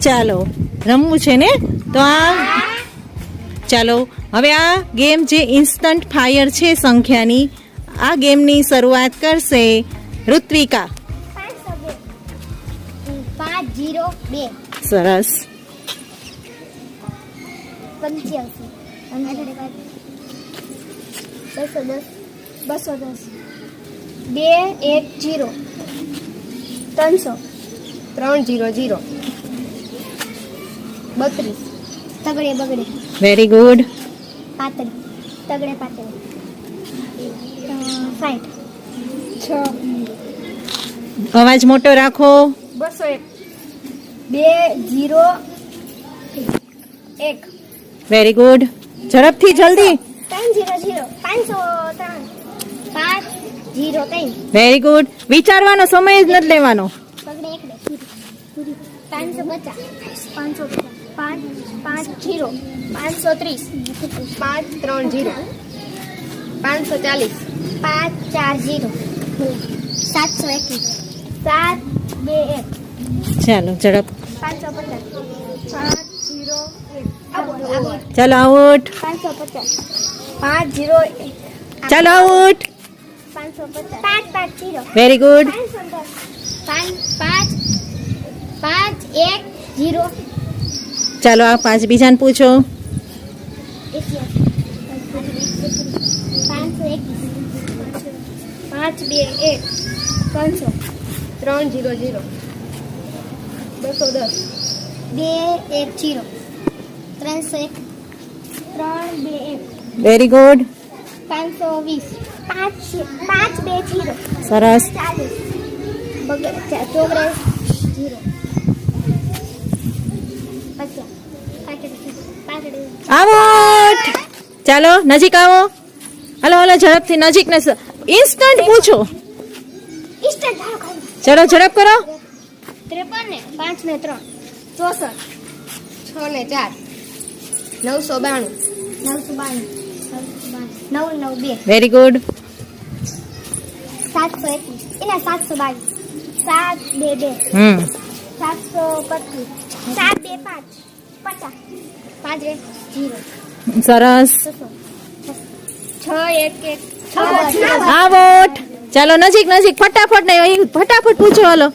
ચાલો રમવું છે ને? તો આ ચાલો હવે આ ગેમ જે ઇન્સ્ટન્ટ ફાયર છે સંખ્યાની આ ગેમની શરૂઆત કરશે ઋત્વિકા. સરસ. બસો દસ. બસો દસ. બે એક જીરો. ત્રણસો. ત્રણ જીરો જીરો. બત્રીસ. તગડે બગડે. વેરી ગુડ પાતળી. તગડે પાતળી. સાઠ. છ. અવાજ મોટો રાખો. બસો એક. બે જીરો એક. વેરી ગુડ ઝડપથી જલ્દી. ત્રણ જીરો જીરો. પાંચસો ત્રણ. પાંચ જીરો ત્રણ. વેરી ગુડ વિચારવાનો સમય જ નથી લેવાનો. પાંચસો પચાસ પાંચસો પાંચ પાંચ જીરો પાંચસો ત્રીસ પાંચ ત્રણ જીરો પાંચસો ચાલીસ પાંચ ચાર જીરો સાતસો એકવીસ સાત બે એક ચાલો ઝડપ. પાંચસો પચાસ પાંચ જીરો. ચાલો આઉટ. પાંચસો પચાસ પાંચ જીરો ચાલો આઉટ પાંચસો. પચાસ પાંચ પાંચ જીરો વેરી ગુડ પાંચ પાંચ પાંચ એક જીરો. ચાલો આ પાંચ બીજાને પૂછો. પાંચ બે એક પાંચસો ત્રણ જીરો જીરો. બસો દસ. બે એક જીરો. ત્રણસો એક ત્રણ બે એક. વેરી ગુડ પાંચસો વીસ. પાંચ પાંચ બે જીરો. સરસ. ચાલીસ. બગડ ચોગરેસ જીરો. આઉટ ચાલો નજીક આવો. હલો હલો ઝડપથી નજીક ને ઇન્સ્ટન્ટ પૂછો. ચલો ઝડપ કરો. ત્રેપન ને પાંચ ને ત્રણ. ચોસઠ. છ ને ચાર. નવસો બાણું. નવસો બાણું નવ નવ બે. વેરી ગુડ સાતસો એકવીસ. એના સાતસો બાવીસ. સાત બે બે. હમ. સાતસો પચીસ. સાત બે પાંચ. પચાસ. પાંચ એક જીરો. સરસ. છ એક એક. છ વોટ ચાલો નજીક નજીક. ફટાફટ ને અહીં ફટાફટ પૂછો હલો.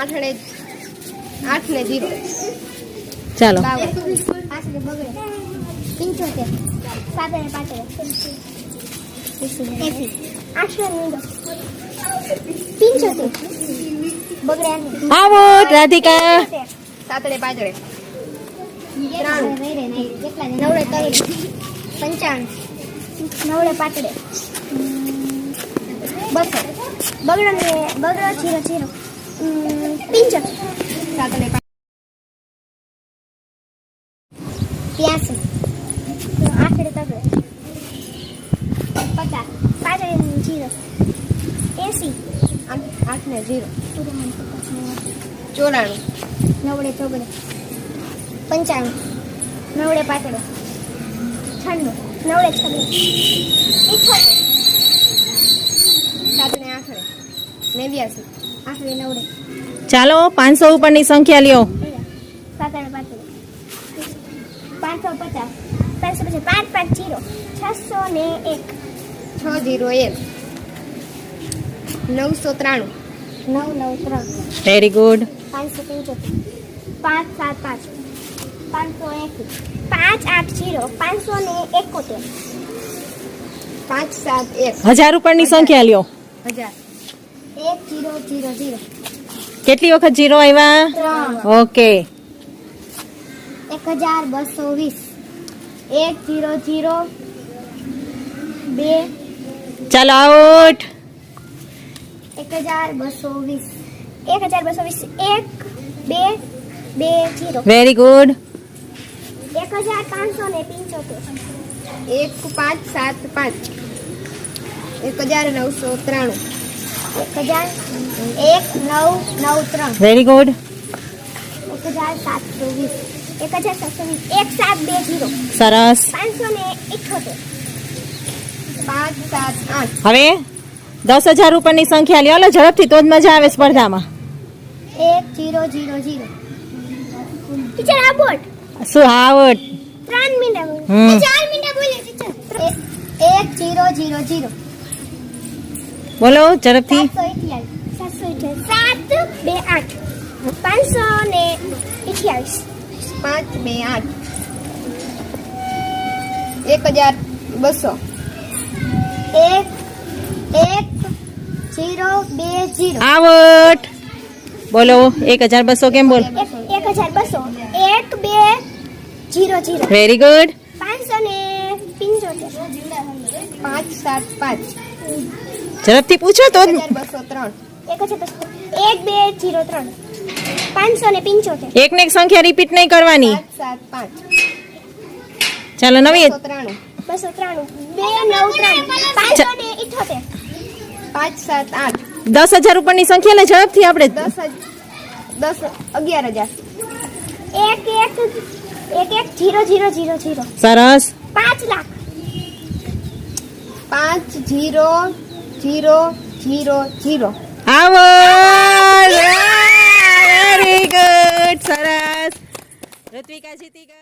આઠ ને આઠ ને જીરો. ચાલો. પંચોતેર. સાત પાંચ પંચોતેર. બગડે રાધિકા. સાતડે પાંચડે. નવડે તગડે પંચાણું. નવડે પાતળે બસો. બગડો ને બગડો જીરો જીરો. પંચોતેર સાતડે પ્યાસી. આઠડે તગડે. પચાસ. પાંચડે જીરો. એસી. આઠ ને જીરો. ચોરાણું. નવડે ચોગડે. પંચાણું. નવડે પાટડે છન્નું. નવડે છગડે. ઇઠોતેર. સાત ને આઠડે. નેવ્યાસી. આઠડે નવડે. ચાલો પાંચસો ઉપરની સંખ્યા લ્યો. સાતડે પાટડે પાંચસો પચાસ. પાંચસો પચાસ. પાંચ પાંચ જીરો. છસો ને એક. છ જીરો એક. નવસો ત્રાણું. નવ નવ ત્રણ. વેરી ગુડ પાંચસો પંચોતેર પાંચ સાત પાંચ. પાંચસો એંસી. પાંચ આઠ જીરો પાંચસો ને એકોતેર. પાંચ સાત એક. હજાર ઉપરની સંખ્યા લ્યો. હજાર. એક જીરો જીરો જીરો કેટલી વખત જીરો આવ્યા ઓકે. એક હજાર બસો વીસ. એક જીરો જીરો બે. ચાલો આઉટ એક હજાર બસો વીસ એક હજાર બસો વીસ એક બે બે જીરો. વેરી ગુડ એક હજાર પાંચસો ને પંચોતેર. એક પાંચ સાત પાંચ. એક હજાર નવસો ત્રાણું. એક હજાર એક નવ નવ ત્રણ. વેરી ગુડ એક હજાર સાતસો વીસ. એક હજાર સાતસો વીસ. એક સાત બે જીરો. સરસ પાંચસો ને ઇઠોતેર પાંચ સાત આઠ. હવે? દસ હજાર ઉપરની સંખ્યા લ્યો. હલો ઝડપથી તો જ મજા આવે સ્પર્ધામાં. એક જીરો જીરો જીરો. ટીચર આ બોટ શું આવટ ત્રણ મિનિટ હમ. ચાર મિનિટ બોલી ટીચર. એક જીરો જીરો જીરો. બોલો ઝડપથી. સાત બે આઠ. પાંચસો ને અઠ્યાવીસ. પાંચ બે આઠ. એક હજાર બસો. એક એક જીરો બે જીરો આવટ બોલો એક હજાર બસો કેમ બોલ? એક હજાર બસો. એક બે જીરો જીરો વેરી ગુડ પાંચસો ને પંચોતેર. પાંચ સાત પાંચ. ઝડપથી પૂછો તો. બસો ત્રણ. એક હજાર બસો. એક બે જીરો ત્રણ. પાંચસો ને પંચોતેર. એક ને એક સંખ્યા રિપીટ નહીં કરવાની. સાત પાંચ. ચાલો નવી બસો ત્રાણું. બસો ત્રાણું. બે નવ ત્રણ. પાંચસો ને ઇઠોતેર. પાંચ સાત આઠ. દસ હજાર ઉપરની સંખ્યા લે ઝડપથી આપણે. દસ દસ અગિયાર હજાર. એક એક એક એક જીરો જીરો જીરો જીરો. સરસ. પાંચ લાખ. પાંચ જીરો જીરો જીરો જીરો. આવો. વેરી ગુડ સરસ. ઋત્વિકા જીતી ગઈ.